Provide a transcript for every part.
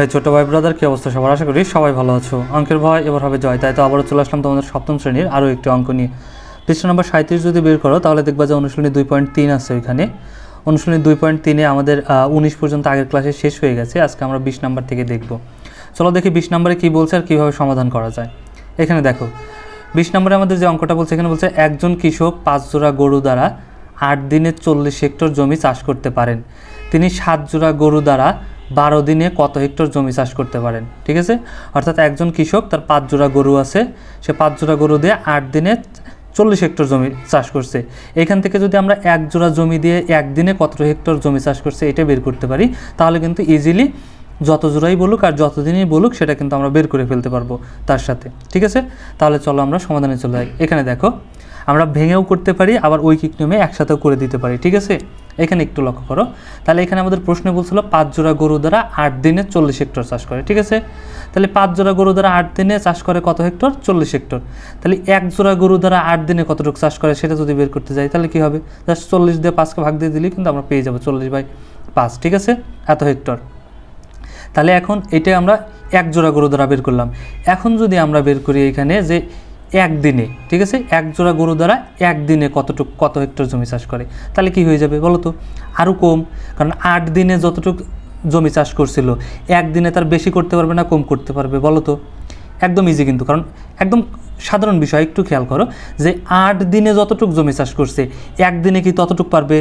হ্যাঁ ছোট ভাই ব্রাদার কি অবস্থা সবার? আশা করি সবাই ভালো আছো। অঙ্কের ভয় এবার হবে জয়। তাই তো আবারও চলে আসলাম তোমাদের সপ্তম শ্রেণির আরও একটি অঙ্ক নিয়ে। পৃষ্ঠ নম্বর সাঁত্রিশ যদি বের করো, তাহলে দেখবা যে অনুশীলনী দুই পয়েন্ট তিন আছে ওইখানে। অনুশীলনী দুই পয়েন্ট তিনে আমাদের উনিশ পর্যন্ত আগের ক্লাসে শেষ হয়ে গেছে। আজকে আমরা বিশ নাম্বার থেকে দেখব। চলো দেখি বিশ নম্বরে কী বলছে আর কীভাবে সমাধান করা যায়। এখানে দেখো, বিশ নম্বরে আমাদের যে অঙ্কটা বলছে, এখানে বলছে, একজন কৃষক পাঁচ জোড়া গরু দ্বারা আট দিনে চল্লিশ হেক্টর জমি চাষ করতে পারেন। তিনি সাত জোড়া গরু দ্বারা বারো দিনে কত হেক্টর জমি চাষ করতে পারেন, ঠিক আছে? অর্থাৎ একজন কৃষক, তার পাঁচ জোড়া গরু আছে, সে পাঁচ জোড়া গরু দিয়ে আট দিনে চল্লিশ হেক্টর জমি চাষ করছে। এখান থেকে যদি আমরা এক জোড়া জমি দিয়ে একদিনে কত হেক্টর জমি চাষ করছে, এটা বের করতে পারি, তাহলে কিন্তু ইজিলি যত জোড়াই বলুক আর যতদিনই বলুক সেটা কিন্তু আমরা বের করে ফেলতে পারব তার সাথে, ঠিক আছে? তাহলে চলো আমরা সমাধানে চলে যাই। এখানে দেখো, আমরা ভেঙেও করতে পারি, আবার ঐকিক নিয়মে একসাথেও করে দিতে পারি, ঠিক আছে? এখানে একটু লক্ষ্য করো। তাহলে এখানে আমাদের প্রশ্ন বলছিল, পাঁচ জোড়া গরু দ্বারা আট দিনে চল্লিশ হেক্টর চাষ করে, ঠিক আছে? তাহলে পাঁচ জোড়া গরু দ্বারা আট দিনে চাষ করে কত হেক্টর? চল্লিশ হেক্টর। তাহলে এক জোড়া গরু দ্বারা আট দিনে কতটুকু চাষ করে সেটা যদি বের করতে যাই, তাহলে কী হবে? জাস্ট চল্লিশ দিয়ে পাঁচকে ভাগ দিয়ে দিলেই কিন্তু আমরা পেয়ে যাব চল্লিশ বাই পাঁচ, ঠিক আছে? এত হেক্টর। তাহলে এখন এটা আমরা এক জোড়া গরু দ্বারা বের করলাম। এখন যদি আমরা বের করি এখানে যে একদিনে, ঠিক আছে? এক জোড়া গরু দ্বারা একদিনে কতটুকু, কত হেক্টর জমি চাষ করে? তাহলে কি হয়ে যাবে বলো তো? আরও কম, কারণ আট দিনে যতটুকু জমি চাষ করছিল, একদিনে তার বেশি করতে পারবে না কম করতে পারবে, বলো তো? একদম ইজি কিন্তু, কারণ একদম সাধারণ বিষয়, একটু খেয়াল করো যে আট দিনে যতটুকু জমি চাষ করছে, একদিনে কি ততটুকু পারবে?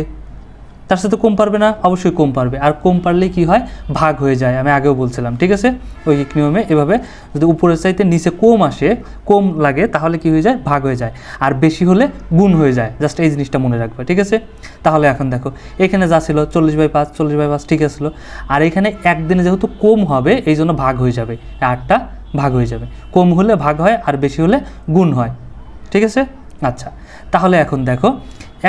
তার সাথে কম পারবে না, অবশ্যই কম পারবে। আর কম পারলে কি হয়? ভাগ হয়ে যায়, আমি আগেও বলছিলাম, ঠিক আছে? ওই নিয়মে এভাবে যদি উপরের চাইতে নিচে কম আসে, কম লাগে, তাহলে কি হয়ে যায়? ভাগ হয়ে যায়। আর বেশি হলে গুণ হয়ে যায়। জাস্ট এই জিনিসটা মনে রাখবে, ঠিক আছে? তাহলে এখন দেখো, এখানে যা ছিল চল্লিশ বাই পাঁচ, চল্লিশ বাই পাঁচ ঠিক আছিল। আর এখানে একদিনে যেহেতু কম হবে, এই জন্য ভাগ হয়ে যাবে। আটটা ভাগ হয়ে যাবে। কম হলে ভাগ হয়, আর বেশি হলে গুণ হয়, ঠিক আছে? আচ্ছা তাহলে এখন দেখো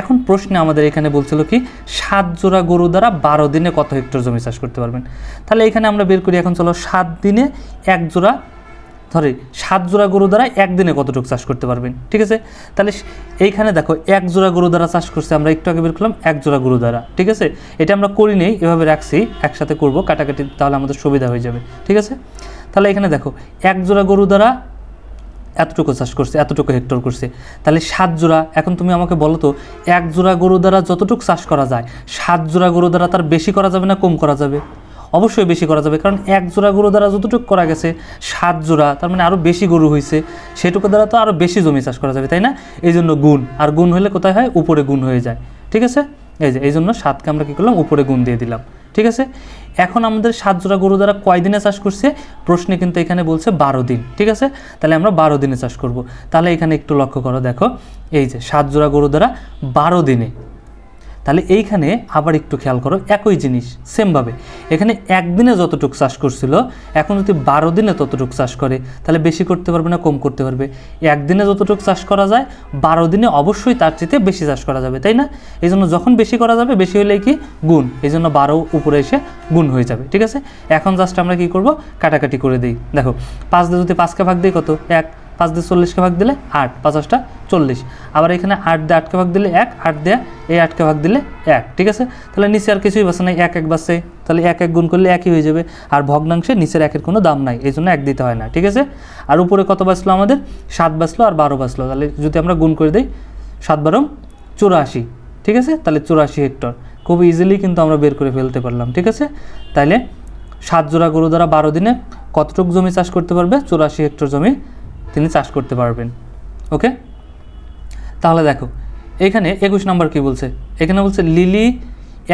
এখন প্রশ্নে আমাদের এখানে বলছিল কি, সাত জোড়া গরু দ্বারা বারো দিনে কত হেক্টর জমি চাষ করতে পারবেন? তাহলে এখানে আমরা বের করি, এখন চলো সাত দিনে এক জোড়া ধরে সাত জোড়া গরু দ্বারা একদিনে কতটুকু চাষ করতে পারবেন? ঠিক আছে? তাহলে এইখানে দেখো, এক জোড়া গরু দ্বারা চাষ করছে, আমরা একটু আগে বের করলাম, এক জোড়া গরু দ্বারা, ঠিক আছে? এটা আমরা করি নেই, এভাবে রাখছি, একসাথে করব, কাটাকাটি, তাহলে আমাদের সুবিধা হয়ে যাবে, ঠিক আছে? তাহলে এখানে দেখো, এক জোড়া গরু দ্বারা এতটুকু চাষ করছে, এতটুকু হেক্টর করছে। তাহলে সাত জোড়া, এখন তুমি আমাকে বলো তো, এক জোড়া গরু দ্বারা যতটুকু চাষ করা যায়, সাত জোড়া গরু দ্বারা তার বেশি করা যাবে না কম করা যাবে? অবশ্যই বেশি করা যাবে, কারণ এক জোড়া গরু দ্বারা যতটুকু করা গেছে, সাত জোড়া, তার মানে আরও বেশি গরু হয়েছে, সেটুকু দ্বারা তো আরও বেশি জমি চাষ করা যাবে, তাই না? এই জন্য গুণ, আর গুণ হলে কোথায় হয়? উপরে গুণ হয়ে যায়, ঠিক আছে? এই যে, এই জন্য সাতকে আমরা কী করলাম? উপরে গুণ দিয়ে দিলাম। ঠিক আছে? এখন আমাদের সাত জোড়া গরু দ্বারা কয় দিনে চাষ করছে? প্রশ্নে কিন্তু এখানে বলছে বারো দিন, ঠিক আছে? তাহলে আমরা বারো দিনে চাষ করব। তাহলে এখানে একটু লক্ষ্য করো, দেখো। এই যে সাত জোড়া গরু দ্বারা বারো দিনে তাহলে এইখানে আবার একটু খেয়াল করো, একই জিনিস সেমভাবে এখানে একদিনে যতটুকু চাষ করছিল, এখন যদি বারো দিনে ততটুকু চাষ করে, তাহলে বেশি করতে পারবে না, কম করতে পারবে। একদিনে যতটুকু চাষ করা যায়, বারো দিনে অবশ্যই তার চেয়ে বেশি চাষ করা যাবে, তাই না? এই জন্য যখন বেশি করা যাবে, বেশি হলে কি? গুণ। এই জন্য বারো উপরে এসে গুণ হয়ে যাবে, ঠিক আছে? এখন জাস্ট আমরা কি করব? কাটাকাটি করে দিই। দেখো, পাঁচ দিয়ে যদি পাঁচকে ভাগ দিই কত? এক। পাঁচ দিয়ে চল্লিশকে ভাগ দিলে আট, পাঁচাশটা চল্লিশ। আবার এখানে আট দিয়ে আটকে ভাগ দিলে এক, আট দিয়ে এই আটকে ভাগ দিলে এক, ঠিক আছে? তাহলে নিচে আর কিছুই বাসে নাই, এক এক বাসে তাহলে এক এক গুণ করলে একই হয়ে যাবে। আর ভগ্নাংশে নিচের একের কোনো দাম নাই, এই জন্য এক দিতে হয় না, ঠিক আছে? আর উপরে কত বাঁচলো আমাদের? সাত বাঁচলো আর বারো বাঁচলো। তাহলে যদি আমরা গুণ করে দিই, সাত বারো চুরাশি, ঠিক আছে? তাহলে চুরাশি হেক্টর। খুব ইজিলি কিন্তু আমরা বের করে ফেলতে পারলাম, ঠিক আছে? তাইলে সাত জোড়া গরু দ্বারা বারো দিনে কতটুকু জমি চাষ করতে পারবে? চুরাশি হেক্টর জমি তিনি চাষ করতে পারবেন, ওকে? তাহলে দেখো, এখানে একুশ নম্বর কি বলছে? এখানে বলছে, লিলি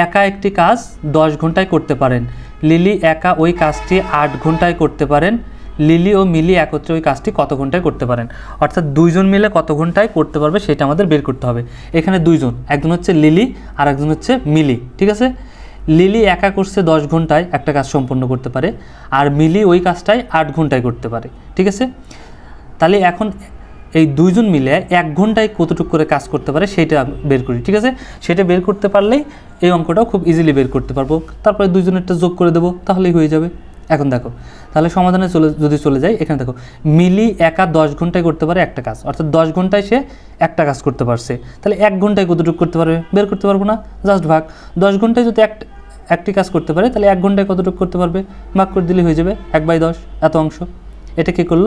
একা একটি কাজ দশ ঘন্টায় করতে পারেন। লিলি একা ওই কাজটি আট ঘন্টায় করতে পারেন। লিলি ও মিলি একত্রে ওই কাজটি কত ঘন্টায় করতে পারেন? অর্থাৎ দুইজন মিলে কত ঘন্টায় করতে পারবে সেটা আমাদের বের করতে হবে। এখানে দুইজন, একজন হচ্ছে লিলি আর একজন হচ্ছে মিলি, ঠিক আছে? লিলি একা করছে দশ ঘন্টায় একটা কাজ সম্পন্ন করতে পারে, আর মিলি ওই কাজটাই আট ঘন্টায় করতে পারে, ঠিক আছে? তাহলে এখন এই দুইজন মিলে এক ঘন্টায় কতটুকু করে কাজ করতে পারে সেটা বের করি, ঠিক আছে? সেটা বের করতে পারলেই এই অঙ্কটাও খুব ইজিলি বের করতে পারব। তারপরে দুইজনেরটা যোগ করে দেবো, তাহলেই হয়ে যাবে। এখন দেখো, তাহলে সমাধানে চলে, যদি চলে যাই, এখানে দেখো, মিলি একা দশ ঘন্টায় করতে পারে একটা কাজ, অর্থাৎ দশ ঘন্টায় সে একটা কাজ করতে পারছে। তাহলে এক ঘন্টায় কতটুকু করতে পারবে? বের করতে পারব না জাস্ট ভাগ। দশ ঘন্টায় যদি এক, একটি কাজ করতে পারে, তাহলে এক ঘন্টায় কতটুকু করতে পারবে? ভাগ করে দিলে হয়ে যাবে এক বাই দশ, এত অংশ। এটা কী করল?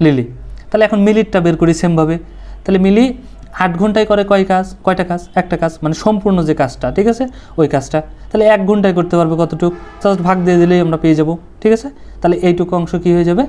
লিলি। তাহলে এখন মিলিটটা বের করি সেমভাবে। তাহলে মিলি আট ঘন্টায় করে কয় কাজ? কয়টা কাজ? একটা কাজ মানে সম্পূর্ণ যে কাজটা, ঠিক আছে? ওই কাজটা। তাহলে এক ঘন্টায় করতে পারবে কতটুকু? জাস্ট ভাগ দিয়ে দিলেই আমরা পেয়ে যাব, ঠিক আছে? তাহলে এইটুকু অংশ কী হয়ে যাবে?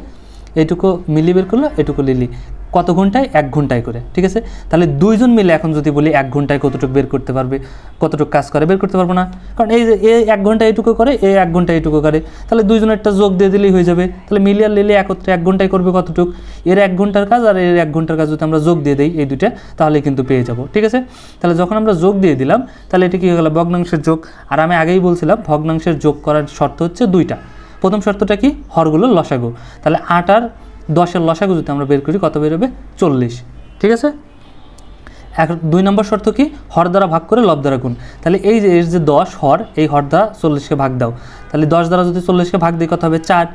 এইটুকু মিলি বের করল এটুকু লিলি। কত ঘন্টায়? এক ঘন্টায় করে, ঠিক আছে? তাহলে দুইজন মিলে এখন যদি বলি এক ঘন্টায় কতটুকু বের করতে পারবে, কতটুকু কাজ করে, বের করতে পারব না। কারণ এই যে এ এক ঘণ্টা এইটুকু করে, এ এক ঘণ্টা এইটুকু করে, তাহলে দুইজনের একটা যোগ দিয়ে দিলেই হয়ে যাবে। তাহলে মিলি আর লিলি একত্রে এক ঘন্টায় করবে কতটুক? এর এক ঘণ্টার কাজ আর এর এক ঘণ্টার কাজ যদি আমরা যোগ দিয়ে দিই এই দুইটা, তাহলে কিন্তু পেয়ে যাব, ঠিক আছে? তাহলে যখন আমরা যোগ দিয়ে দিলাম, তাহলে এটা কি হয়ে গেল? ভগ্নাংশের যোগ। আর আমি আগেই বলছিলাম, ভগ্নাংশের যোগ করার শর্ত হচ্ছে দুইটা। প্রথম শর্তটা কি? হরগুলো লসাগু। তাহলে আট আর দশের লসাগু যদি আমরা বের করি, কত বেরোবে? চল্লিশ। ঠিক আছে? এক, দুই নম্বর শর্ত কি? হর দ্বারা ভাগ করে লব দ্বারা গুণ। তাহলে এই যে এর যে দশ হর, এই হর দ্বারা চল্লিশকে ভাগ দাও। তাহলে দশ দ্বারা যদি চল্লিশকে ভাগ দিই, কত হবে? চার।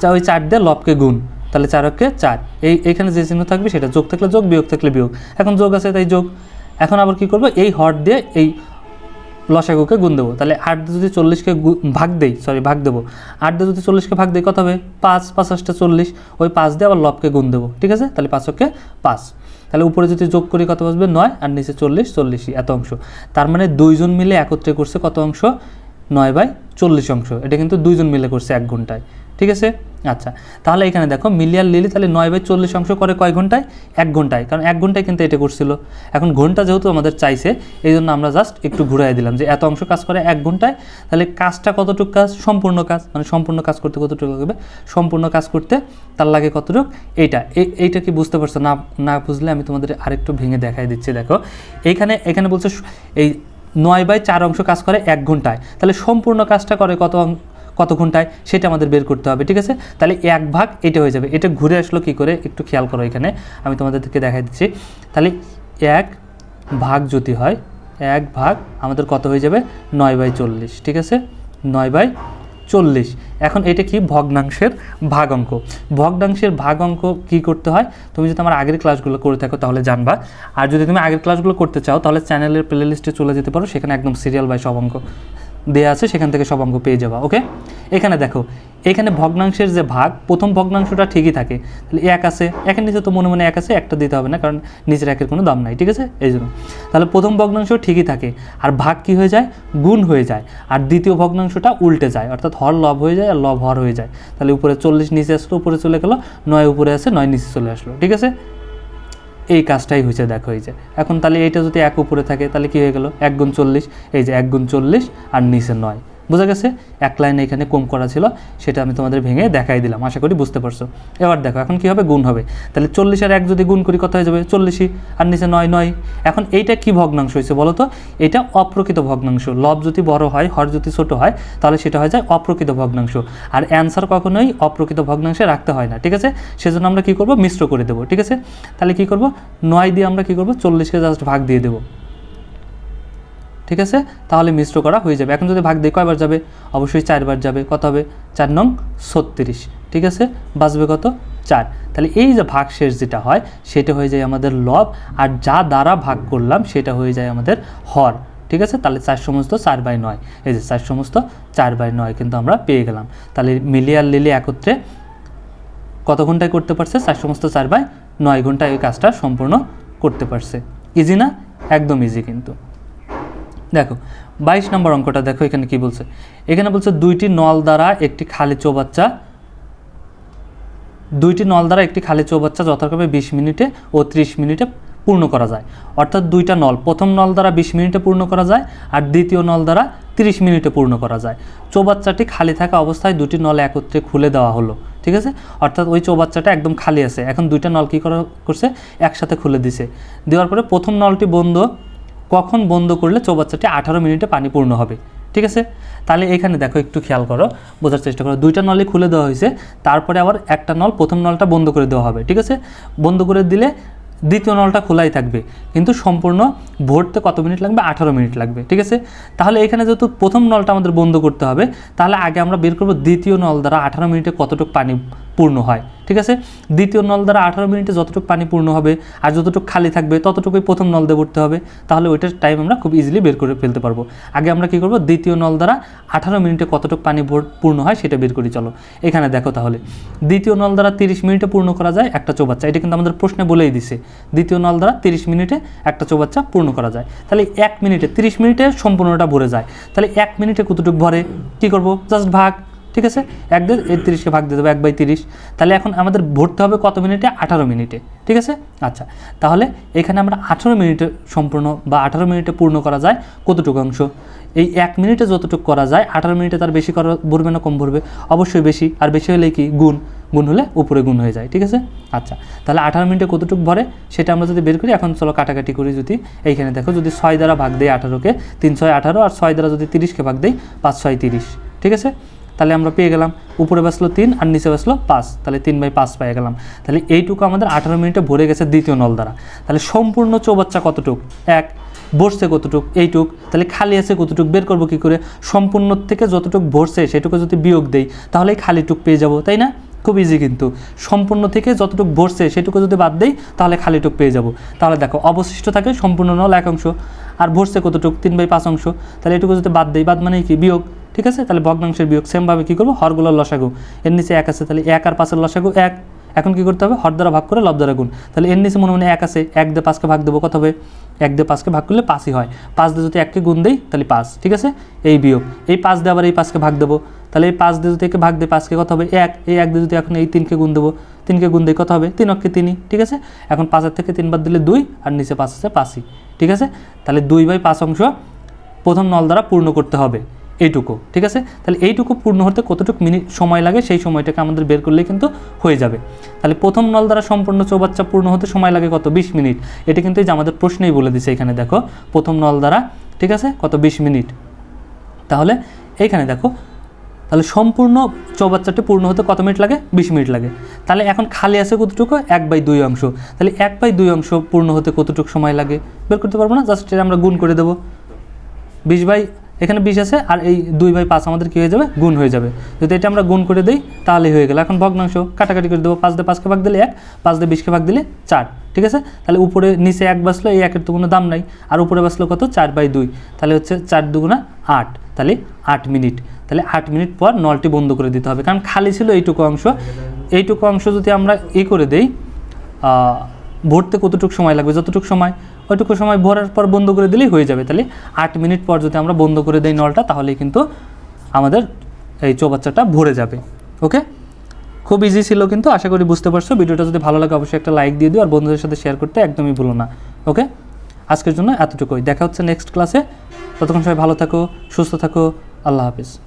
চা, ওই চার দিয়ে লবকে গুণ। তাহলে চারকে চার। এই, এইখানে যে চিহ্ন থাকবে সেটা যোগ থাকলে যোগ, বিয়োগ থাকলে বিয়োগ। এখন যোগ আছে, তাই যোগ। এখন আবার কি করব? এই হর দিয়ে এই লসাগুকে গুণ দেবো। তাহলে আট যদি চল্লিশকে ভাগ দেই সরি ভাগ দেবো। আট দিয়ে যদি চল্লিশকে ভাগ দেই, কত হবে? পাঁচ পাঁচ পাঁচাশটা চল্লিশ। ওই পাঁচ দিয়ে আবার লবকে গুণ দেবো, ঠিক আছে? তাহলে পাঁচকে পাঁচ। তাহলে উপরে যদি যোগ করি, কত বসবে? নয়। আর নিচে চল্লিশ, চল্লিশই, এত অংশ। তার মানে দুইজন মিলে একত্রে করছে কত অংশ? নয় বাই চল্লিশ অংশ। এটা কিন্তু দুইজন মিলে করছে এক ঘন্টায়, ঠিক আছে? আচ্ছা তাহলে এখানে দেখো মিলিয়ার লিলি তাহলে নয় বাই চল্লিশ অংশ করে কয় ঘন্টায়? এক ঘন্টায়। কারণ এক ঘন্টায় কিন্তু এটা করছিল। এখন ঘণ্টা যেহেতু আমাদের চাইছে, এই জন্য আমরা জাস্ট একটু ঘুরাই দিলাম যে এত অংশ কাজ করে এক ঘন্টায়, তাহলে কাজটা কতটুকু কাজ? সম্পূর্ণ কাজ। মানে সম্পূর্ণ কাজ করতে কতটুকু লাগবে? সম্পূর্ণ কাজ করতে তার লাগে কতটুকু? এইটা। এই, এইটা কি বুঝতে পারছ? না না বুঝলে আমি তোমাদের আরেকটু ভেঙে দেখাই দিচ্ছি, দেখো। এইখানে, এখানে বলছে এই নয় বাই চার অংশ কাজ করে এক ঘন্টায়। তাহলে সম্পূর্ণ কাজটা করে কত কত ঘন্টায় সেটা আমাদের বের করতে হবে, ঠিক আছে? তাহলে এক ভাগ এটা হয়ে যাবে। এটা ঘুরে আসলো কি করে? একটু খেয়াল করো এখানে। আমি তোমাদেরকে দেখাই দিচ্ছি। তাহলে এক ভাগ যদি হয়, এক ভাগ আমাদের কত হয়ে যাবে? নয় বাই চল্লিশ, ঠিক আছে? নয় বাই চল্লিশ। এখন এটা কি? ভগ্নাংশের ভাগ অঙ্ক। ভগ্নাংশের ভাগ অঙ্ক কী করতে হয়? তুমি যদি আমার আগের ক্লাসগুলো করে থাকো তাহলে জানবা। আর যদি তুমি আগের ক্লাসগুলো করতে চাও, তাহলে চ্যানেলের প্লে লিস্টে চলে যেতে পারো। সেখানে একদম সিরিয়াল বাই সব অঙ্ক। দেওয়া আছে, সেখান থেকে সব অঙ্ক পেয়ে যাবা ওকে এখানে দেখো, এখানে ভগ্নাংশের যে ভাগ, প্রথম ভগ্নাংশটা ঠিকই থাকে, তাহলে এক আছে, একের নিচে তো মনে মনে এক আছে, একটা দিতে হবে না, কারণ নিচের একের কোনো দাম নাই, ঠিক আছে? এই জন্য। তাহলে প্রথম ভগ্নাংশ ঠিকই থাকে, আর ভাগ কি হয়ে যায়? গুণ হয়ে যায়, আর দ্বিতীয় ভগ্নাংশটা উল্টে যায়, অর্থাৎ হর লব হয়ে যায়, আর লব হর হয়ে যায়। তাহলে উপরে চল্লিশ নিচে আসলো, উপরে চলে গেলো, নয় উপরে আছে, নয় নিচে চলে আসলো, ঠিক আছে? এই কাজটাই হয়েছে, দেখো এই যে। এখন তাহলে এইটা যদি এক উপরে থাকে, তাহলে কি হয়ে গেল? এক গুণ চল্লিশ, এই যে এক গুণ চল্লিশ আর নিচে নয়। বোঝা গেছে? এক লাইনে এখানে কম করা ছিল, সেটা আমি তোমাদের ভেঙে দেখাই দিলাম। আশা করি বুঝতে পারছ। এবার দেখো, এখন কি হবে? গুণ হবে। তাহলে চল্লিশ আর এক যদি গুণ করি, কত হয়ে যাবে? চল্লিশই। আর নিচে নয় নয়। এখন এইটা কি ভগ্নাংশ হয়েছে বলো তো? এটা অপ্রকৃত ভগ্নাংশ। লব যদি বড় হয়, হর যদি ছোট হয়, তাহলে সেটা হয়ে যায় অপ্রকৃত ভগ্নাংশ। আর অ্যান্সার কখনোই অপ্রকৃত ভগ্নাংশে রাখতে হয় না, ঠিক আছে? সেজন্য আমরা কি করব? মিশ্র করে দেবো, ঠিক আছে? তাহলে কি করব? নয় দিয়ে আমরা কি করব? চল্লিশকে জাস্ট ভাগ দিয়ে দেবো। ঠিক আছে? তাহলে মিশ্র করা হয়ে যাবে। এখন যদি ভাগ দিয়ে কয়বার যাবে? অবশ্যই চারবার যাবে। কত হবে? চার নং ছত্রিশ। ঠিক আছে? বাঁচবে কত? চার। তাহলে এই যে ভাগ শেষ যেটা হয়, সেটা হয়ে যায় আমাদের লব, আর যা দ্বারা ভাগ করলাম, সেটা হয়ে যায় আমাদের হর। ঠিক আছে? তাহলে চার সমস্ত চার বাই নয়। এই যে চার সমস্ত চার বাই নয় কিন্তু আমরা পেয়ে গেলাম। তাহলে মিলি আর লিলি একত্রে কত ঘন্টায় করতে পারছে? চার সমস্ত চার বাই নয় ঘন্টায় এই কাজটা সম্পূর্ণ করতে পারছে। ইজি না? একদম ইজি কিন্তু। দেখো, বাইশ নম্বর অঙ্কটা দেখো এখানে কি বলছে। এখানে বলছে দুইটি নল দ্বারা একটি খালি চৌবাচ্চা, দুইটি নল দ্বারা একটি খালি চৌবাচ্চা যথাক্রমে বিশ মিনিটে ও ত্রিশ মিনিটে পূর্ণ করা যায়। অর্থাৎ দুইটা নল, প্রথম নল দ্বারা বিশ মিনিটে পূর্ণ করা যায় আর দ্বিতীয় নল দ্বারা তিরিশ মিনিটে পূর্ণ করা যায়। চৌবাচ্চাটি খালি থাকা অবস্থায় দুটি নল একত্রে খুলে দেওয়া হলো, ঠিক আছে? অর্থাৎ ওই চৌবাচ্চাটা একদম খালি আছে। এখন দুইটা নল কী করা করছে? একসাথে খুলে দিছে। দেওয়ার পরে প্রথম নলটি বন্ধ কখন বন্ধ করলে চৌবাচ্চাটি আঠারো মিনিটে পানি পূর্ণ হবে? ঠিক আছে? তাহলে এখানে দেখো, একটু খেয়াল করো, বোঝার চেষ্টা করো। দুইটা নলই খুলে দেওয়া হয়েছে, তারপরে আবার একটা নল, প্রথম নলটা বন্ধ করে দেওয়া হবে, ঠিক আছে? বন্ধ করে দিলে দ্বিতীয় নলটা খোলাই থাকবে, কিন্তু সম্পূর্ণ ভরতে কত মিনিট লাগবে? আঠারো মিনিট লাগবে, ঠিক আছে? তাহলে এখানে যেহেতু প্রথম নলটা আমাদের বন্ধ করতে হবে, তাহলে আগে আমরা বের করব দ্বিতীয় নল দ্বারা আঠারো মিনিটে কতটুকু পানি পূর্ণ হয়, ঠিক আছে? দ্বিতীয় নল দ্বারা আঠারো মিনিটে যতটুকু পানি পূর্ণ হবে আর যতটুকু খালি থাকবে ততটুকুই প্রথম নল দিয়ে ভরতে হবে, তাহলে ওইটার টাইম আমরা খুব ইজিলি বের করে ফেলতে পারব। আগে আমরা কী করব? দ্বিতীয় নল দ্বারা আঠারো মিনিটে কতটুকু পানি পূর্ণ হয় সেটা বের করি, চলো। এখানে দেখো তাহলে, দ্বিতীয় নল দ্বারা তিরিশ মিনিটে পূর্ণ করা যায় একটা চৌবাচ্চা, এটা কিন্তু আমাদের প্রশ্নে বলেই দিছে। দ্বিতীয় নল দ্বারা তিরিশ মিনিটে একটা চৌবাচ্চা পূর্ণ করা যায়। তাহলে এক মিনিটে, তিরিশ মিনিটে সম্পূর্ণটা ভরে যায়। তাহলে এক মিনিটে কতটুকু ভরে? কী করব? জাস্ট ভাগ। ঠিক আছে? এক দিয়ে তিরিশকে ভাগ দিয়ে দেবো, এক বাই তিরিশ। তাহলে এখন আমাদের ভরতে হবে কত মিনিটে? আঠারো মিনিটে। ঠিক আছে? আচ্ছা তাহলে এখানে আমরা আঠারো মিনিটে সম্পূর্ণ বা আঠারো মিনিটে পূর্ণ করা যায় কতটুকু অংশ? এই এক মিনিটে যতটুকু করা যায়, আঠারো মিনিটে তার বেশি করা ভরবে না, কম ভরবে? অবশ্যই বেশি। আর বেশি হলে কি? গুণ। গুণ হলে উপরে গুণ হয়ে যায়, ঠিক আছে? আচ্ছা তাহলে আঠারো মিনিটে কতটুকু ভরে? সেটা আমরা যদি বের করি, এখন চলো কাটাকাটি করি যদি। এইখানে দেখো, যদি ছয় দ্বারা ভাগ দেয় আঠারোকে, তিন ছয় আঠারো, আর ছয় দ্বারা যদি তিরিশকে ভাগ দেয় পাঁচ ছয় তিরিশ। ঠিক আছে? তাহলে আমরা পেয়ে গেলাম। উপরে বাসলো তিন আর নিচে বাসলো পাঁচ। তাহলে তিন বাই পাঁচ পেয়ে গেলাম। তাহলে এইটুকু আমাদের আঠারো মিনিটে ভরে গেছে দ্বিতীয় নল দ্বারা। তাহলে সম্পূর্ণ চৌবাচ্চা কতটুক? এক। বসছে কতটুক? এইটুক। তাহলে খালি আছে কতটুক? বের করব কী করে? সম্পূর্ণ থেকে যতটুক ভরছে সেটুকু যদি বিয়োগ দেই, তাহলে খালিটুক পেয়ে যাব, তাই না? খুব ইজি কিন্তু। সম্পূর্ণ থেকে যতটুকু ভরছে সেটুকু যদি বাদ দেই, তাহলে খালিটুক পেয়ে যাব। তাহলে দেখো, অবশিষ্ট থাকে সম্পূর্ণ নল এক অংশ। আর ভরছে কতটুক? তিন বাই পাঁচ অংশ। তাহলে এটুকু যদি বাদ দেই, বাদ মানে কি? বিয়োগ। ঠিক আছে? তাহলে ভগ্নাংশের বিয়োগ সেমভাবে কী করব? হরগুলোর লসাগু। এর নিচে এক আছে, তাহলে এক আর পাঁচের লসাগু এক। এখন কী করতে হবে? হর দ্বারা ভাগ করে লব দ্বারা গুণ। তাহলে এর নিচে মনে মনে এক আছে। এক দিয়ে পাঁচকে ভাগ দেবো, কত হবে? এক দিয়ে পাঁচকে ভাগ করলে পাঁচই হয়। পাঁচ দিয়ে যদি এককে গুণ দেই, তাহলে পাঁচ। ঠিক আছে? এই বিয়োগ। এই পাঁচ দিয়ে আবার এই পাঁচকে ভাগ দেবো। তাহলে এই পাঁচ দিয়ে যদি একে ভাগ দেয় পাঁচকে কত হবে? এক। এই এক দিয়ে যদি এখন এই তিনকে গুণ দেবো, তিনকে গুণ দিয়ে কত হবে? তিন অক্ষে তিনই ঠিক আছে? এখন পাঁচের থেকে তিনবার দিলে দুই, আর নিচে পাঁচ আছে পাঁচই। ঠিক আছে? তাহলে দুই বাই পাঁচ অংশ প্রথম নল দ্বারা পূর্ণ করতে হবে। এইটুকু, ঠিক আছে? তাহলে এইটুকু পূর্ণ হতে কতটুকু মিনিট সময় লাগে সেই সময়টাকে আমাদের বের করলে কিন্তু হয়ে যাবে। তাহলে প্রথম নল দ্বারা সম্পূর্ণ চৌবাচ্চা পূর্ণ হতে সময় লাগে কত? বিশ মিনিট। এটা কিন্তু এই যে আমাদের প্রশ্নেই বলে দিছে এখানে, দেখো, প্রথম নল দ্বারা, ঠিক আছে? কত? বিশ মিনিট। তাহলে এইখানে দেখো, তাহলে সম্পূর্ণ চৌবাচ্চাটি পূর্ণ হতে কত মিনিট লাগে? বিশ মিনিট লাগে। তাহলে এখন খালি আছে কতটুকু? এক বাই দুই অংশ। তাহলে এক বাই দুই অংশ পূর্ণ হতে কতটুকু সময় লাগে? বের করতে পারব না? জাস্ট এটা আমরা গুণ করে দেবো। বিশ বাই এখানে বিশ আছে, আর এই দুই বাই পাঁচ আমাদের কী হয়ে যাবে? গুণ হয়ে যাবে। যদি এটা আমরা গুণ করে দিই তাহলেই হয়ে গেল। এখন ভগ্নাংশ, কাটাকাটি করে দেবো। পাঁচ দিয়ে পাঁচকে ভাগ দিলে এক, পাঁচ দিয়ে বিশকে ভাগ দিলে চার, ঠিক আছে? তাহলে উপরে নিচে এক বাসলো এই একের তো কোনো দাম নাই। আর উপরে বাসলো কত? চার বাই দুই। তাহলে হচ্ছে চার দুগুণা আট। তাহলে আট মিনিট। তাহলে আট মিনিট পর নলটি বন্ধ করে দিতে হবে। কারণ খালি ছিল এইটুকু অংশ। এইটুকু অংশ যদি আমরা ই করে দেই ভরতে কতটুকু সময় লাগবে? যতটুকু সময়, ওইটুকু সময় ভরার পর বন্ধ করে দিলেই হয়ে যাবে। তাহলে আট মিনিট পর যদি আমরা বন্ধ করে দেই নলটা তাহলে কিন্তু আমাদের এই চৌবাচ্চাটা ভরে যাবে। ওকে? খুব ইজি ছিল কিন্তু, আশা করি বুঝতে পারছ। ভিডিওটা যদি ভালো লাগে, অবশ্যই একটা লাইক দিয়ে দিও আর বন্ধুদের সাথে শেয়ার করতে একদমই ভুলো না। ওকে? আজকের জন্য এতটুকুই। দেখা হচ্ছে নেক্সট ক্লাসে ততক্ষণ সবাই ভালো থাকো, সুস্থ থাকো। আল্লাহ হাফিজ।